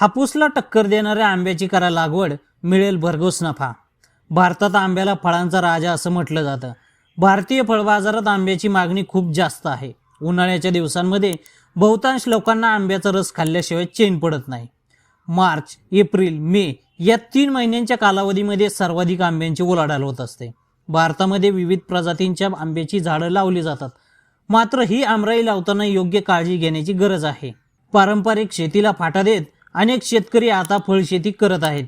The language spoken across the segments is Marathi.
हापूसला टक्कर देणाऱ्या आंब्याची करा लागवड मिळेल भरघोस नफा. भारतात आंब्याला फळांचा राजा असं म्हटलं जातं. भारतीय फळ बाजारात आंब्याची मागणी खूप जास्त आहे. उन्हाळ्याच्या दिवसांमध्ये बहुतांश लोकांना आंब्याचा रस खाल्ल्याशिवाय चेन पडत नाही. मार्च एप्रिल मे या तीन महिन्यांच्या कालावधीमध्ये सर्वाधिक आंब्यांची उलाढाल होत असते. भारतामध्ये विविध प्रजातींच्या आंब्याची झाडं लावली जातात. मात्र ही आमराई लावताना योग्य काळजी घेण्याची गरज आहे. पारंपरिक शेतीला फाटा देत अनेक शेतकरी आता फळशेती करत आहेत.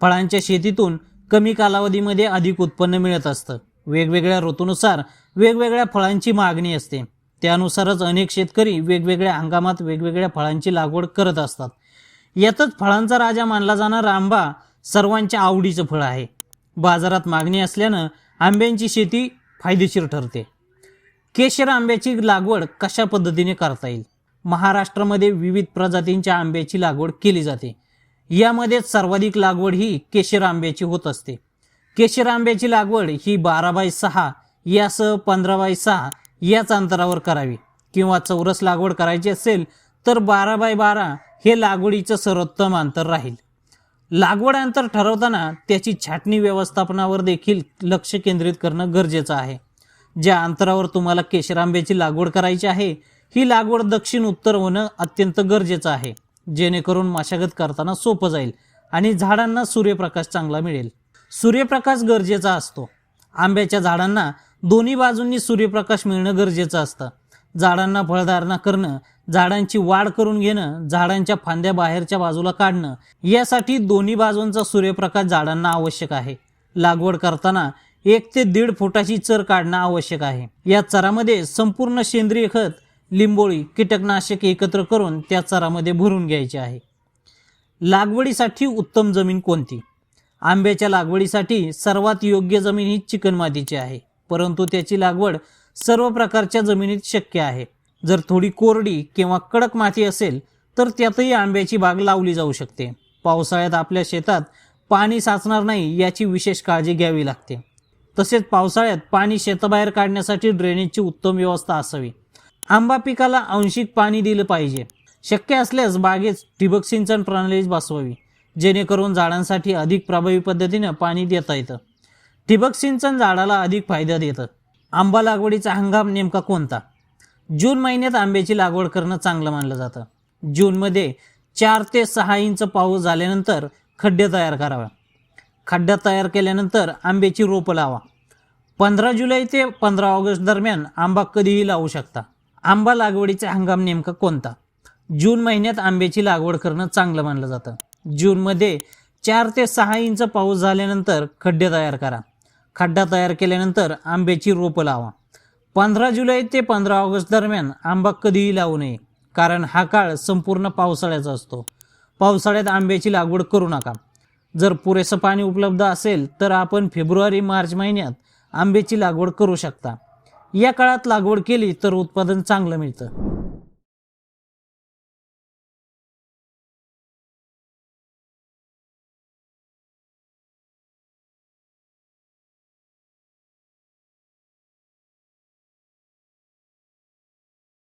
फळांच्या शेतीतून कमी कालावधीमध्ये अधिक उत्पन्न मिळत असतं. वेगवेगळ्या ऋतूनुसार वेगवेगळ्या फळांची मागणी असते. त्यानुसारच अनेक शेतकरी वेगवेगळ्या हंगामात वेगवेगळ्या फळांची लागवड करत असतात. यातच फळांचा राजा मानला जाणारा आंबा सर्वांच्या आवडीचं फळ आहे. बाजारात मागणी असल्यानं आंब्यांची शेती फायदेशीर ठरते. केशर आंब्याची लागवड कशा पद्धतीने करता येईल? महाराष्ट्रामध्ये विविध प्रजातींच्या आंब्याची लागवड केली जाते. यामध्ये सर्वाधिक लागवड ही केशर आंब्याची होत असते. केशर आंब्याची लागवड ही बारा बाय सहा यासह पंधरा बाय सहा याच अंतरावर करावी किंवा चौरस लागवड करायची असेल तर बारा बाय बारा हे लागवडीचं सर्वोत्तम अंतर राहील. लागवड अंतर ठरवताना त्याची छाटणी व्यवस्थापनावर देखील लक्ष केंद्रित करणं गरजेचं आहे. ज्या अंतरावर तुम्हाला केशर आंब्याची लागवड करायची आहे ही लागवड दक्षिण उत्तर होणं अत्यंत गरजेचं आहे. जेणेकरून मशागत करताना सोपं जाईल आणि झाडांना सूर्यप्रकाश चांगला मिळेल. सूर्यप्रकाश गरजेचा असतो. आंब्याच्या झाडांना दोन्ही बाजूंनी सूर्यप्रकाश मिळणं गरजेचं असतं. झाडांना फळधारणा करणं झाडांची वाढ करून घेणं झाडांच्या फांद्या बाहेरच्या बाजूला काढणं यासाठी दोन्ही बाजूंचा सूर्यप्रकाश झाडांना आवश्यक आहे. लागवड करताना एक ते दीड फुटाची चर काढणं आवश्यक आहे. या चरामध्ये संपूर्ण सेंद्रिय खत लिंबोळी कीटकनाशक एकत्र करून त्या चरामध्ये भरून घ्यायचे आहे. लागवडीसाठी उत्तम जमीन कोणती? आंब्याच्या लागवडीसाठी सर्वात योग्य जमीन ही चिकणमातीची आहे परंतु त्याची लागवड सर्व प्रकारच्या जमिनीत शक्य आहे. जर थोडी कोरडी किंवा कडक माती असेल तर त्यातही आंब्याची बाग लावली जाऊ शकते. पावसाळ्यात आपल्या शेतात पाणी साचणार नाही याची विशेष काळजी घ्यावी लागते. तसेच पावसाळ्यात पाणी शेताबाहेर काढण्यासाठी ड्रेनेजची उत्तम व्यवस्था असावी. आंबा पिकाला आंशिक पाणी दिलं पाहिजे. शक्य असल्यास बागेत ठिबक सिंचन प्रणाली बसवावी जेणेकरून झाडांसाठी अधिक प्रभावी पद्धतीनं पाणी देता येतं. ठिबक सिंचन झाडाला अधिक फायदा देतं. आंबा लागवडीचा हंगाम नेमका कोणता? जून महिन्यात आंब्याची लागवड करणं चांगलं मानलं जातं. जूनमध्ये चार ते सहा इंच पाऊस झाल्यानंतर खड्डे तयार करावा. खड्डा तयार केल्यानंतर आंब्याची रोपं लावा. पंधरा जुलै ते पंधरा ऑगस्ट दरम्यान आंबा कधीही लावू शकता. आंबा लागवडीचा हंगाम नेमका कोणता? जून महिन्यात आंब्याची लागवड करणं चांगलं मानलं जातं. जूनमध्ये चार ते सहा इंच पाऊस झाल्यानंतर खड्डे तयार करा. खड्डा तयार केल्यानंतर आंब्याची रोपं लावा. पंधरा जुलै ते पंधरा ऑगस्ट दरम्यान आंबा कधीही लावू नये कारण हा काळ संपूर्ण पावसाळ्याचा असतो. पावसाळ्यात आंब्याची लागवड करू नका. जर पुरेसं पाणी उपलब्ध असेल तर आपण फेब्रुवारी मार्च महिन्यात आंब्याची लागवड करू शकता. या काळात लागवड केली तर उत्पादन चांगलं मिळतं.